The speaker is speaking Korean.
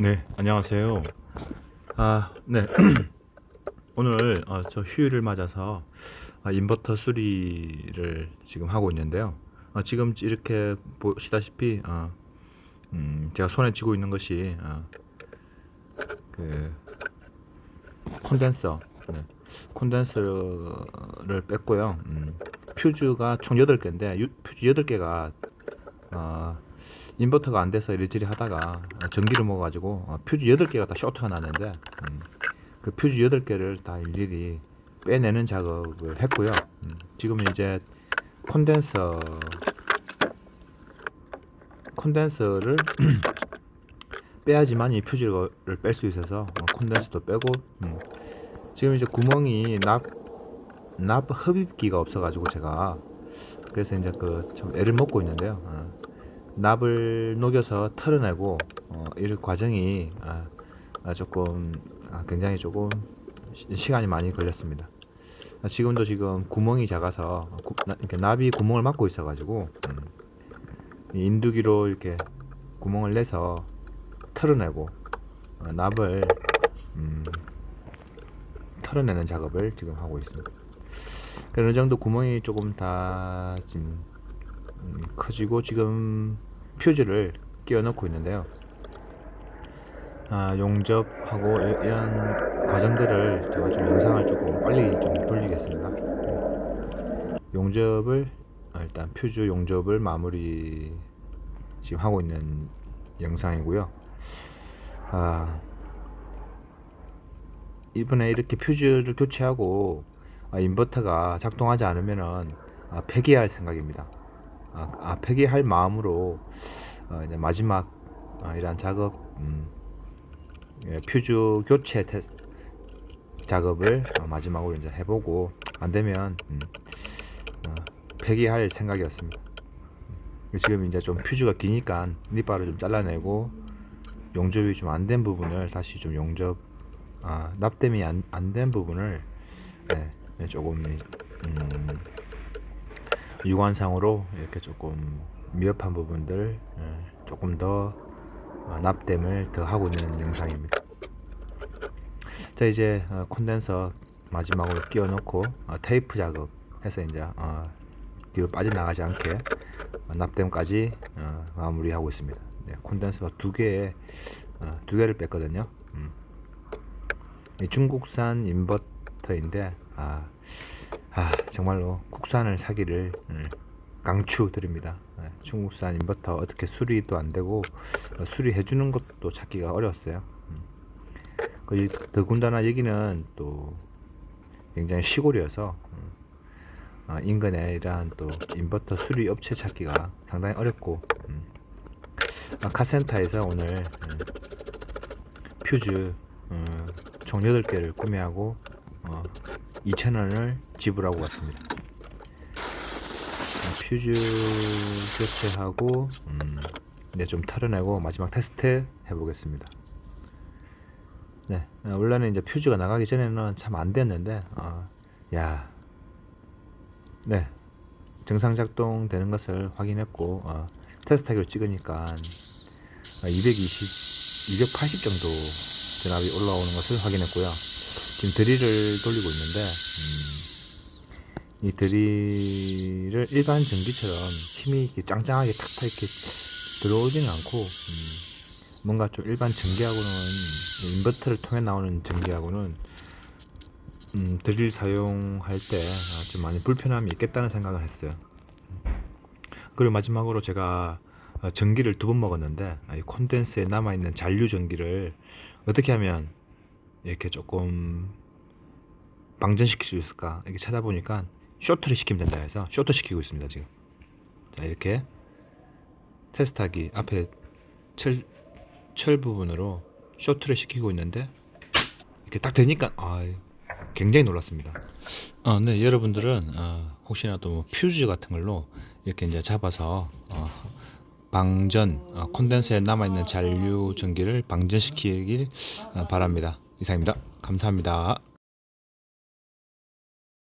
네, 안녕하세요. 아, 네. 오늘 어, 저 휴일을 맞아서 아, 인버터 수리를 지금 하고 있는데요. 어, 지금 이렇게 보시다시피 어, 음, 제가 손에 쥐고 있는 것이 어, 그 콘덴서, 네. 콘덴서를 뺐고요. 음, 퓨즈가 총 8개인데 퓨즈 8개가 어, 인버터가 안 돼서 이리저리 하다가 전기를 먹어가지고 어, 퓨즈 8개가 다 쇼트가 났는데 음, 그 퓨즈 8개를 다 일일이 빼내는 작업을 했고요. 음, 지금 이제 콘덴서 콘덴서를 빼야지만 이 퓨즈를 뺄 수 있어서 어, 콘덴서도 빼고 음, 지금 이제 구멍이 납, 납 흡입기가 없어가지고 제가 그래서 이제 그 좀 애를 먹고 있는데요. 어. 납을 녹여서 털어내고 어, 이 과정이 아, 아, 조금 아, 굉장히 조금 시, 시간이 많이 걸렸습니다. 아, 지금도 지금 구멍이 작아서 구, 나, 이렇게 납이 구멍을 막고 있어가지고 음, 이 인두기로 이렇게 구멍을 내서 털어내고 어, 납을 음, 털어내는 작업을 지금 하고 있습니다. 어느 정도 구멍이 조금 다 지금 음, 커지고 지금 퓨즈를 끼워 넣고 있는데요. 아, 용접하고 이- 이런 과정들을 제가 좀 영상을 조금 빨리 좀 돌리겠습니다. 음, 용접을 아, 일단 퓨즈 용접을 마무리 지금 하고 있는 영상이고요. 아, 이번에 이렇게 퓨즈를 교체하고 아, 인버터가 작동하지 않으면은 아, 폐기할 생각입니다. 아, 아 폐기할 마음으로 어, 이제 마지막 아, 이러한 작업 음, 예, 퓨즈 교체 테, 작업을 어, 마지막으로 이제 해보고 안 되면 음, 어, 폐기할 생각이었습니다. 음, 지금 이제 좀 퓨즈가 기니까 립바를 좀 잘라내고 용접이 좀 안 된 부분을 다시 좀 용접 아, 납땜이 안 된 부분을 네, 네, 조금 음, 유관상으로 이렇게 조금 미흡한 부분들 예, 조금 더 어, 납땜을 더 하고 있는 영상입니다. 자 이제 어, 콘덴서 마지막으로 끼워 넣고 어, 테이프 작업 해서 이제 어, 뒤로 빠져나가지 않게 어, 납땜까지 어, 마무리하고 있습니다. 네, 콘덴서 두 개에 어, 두 개를 뺐거든요. 음. 이 중국산 인버터인데 아, 아 정말로 국산을 사기를 음, 강추드립니다. 네, 중국산 인버터 어떻게 수리도 안 되고 어, 수리해 주는 것도 찾기가 어려웠어요. 음. 그 더군다나 여기는 또 굉장히 시골이어서 음, 아, 인근에 이러한 또 인버터 수리 업체 찾기가 상당히 어렵고 음. 아, 카센터에서 오늘 음, 퓨즈 음, 총 8개를 구매하고 어, 2,000원을 지불하고 왔습니다. 어, 퓨즈 교체하고 음, 이제 좀 털어내고 마지막 테스트 해보겠습니다. 네, 어, 원래는 이제 퓨즈가 나가기 전에는 참 안 됐는데, 어, 야, 네, 정상 작동 되는 것을 확인했고, 어, 테스트하기로 찍으니까 220, 280 정도 전압이 올라오는 것을 확인했고요. 지금 드릴을 돌리고 있는데 음, 이 드릴을 일반 전기처럼 힘이 이렇게 짱짱하게 탁탁 이렇게 들어오지는 않고 음, 뭔가 좀 일반 전기하고는 인버터를 통해 나오는 전기하고는 음, 드릴 사용할 때 좀 많이 불편함이 있겠다는 생각을 했어요. 그리고 마지막으로 제가 어, 전기를 두 번 먹었는데 아, 이 콘덴스에 남아있는 잔류 전기를 어떻게 하면 이렇게 조금 방전시킬 수 있을까? 이렇게 찾아보니까 쇼트를 시키면 된다 해서 쇼트 시키고 있습니다 지금. 자 이렇게 테스트하기 앞에 철, 철 부분으로 쇼트를 시키고 있는데 이렇게 딱 되니까 아 굉장히 놀랐습니다. 어, 네 여러분들은 어, 혹시나 또 뭐 퓨즈 같은 걸로 이렇게 이제 잡아서 어, 방전 어, 콘덴서에 남아 있는 잔류 전기를 방전시키길 어, 바랍니다. 이상입니다. 감사합니다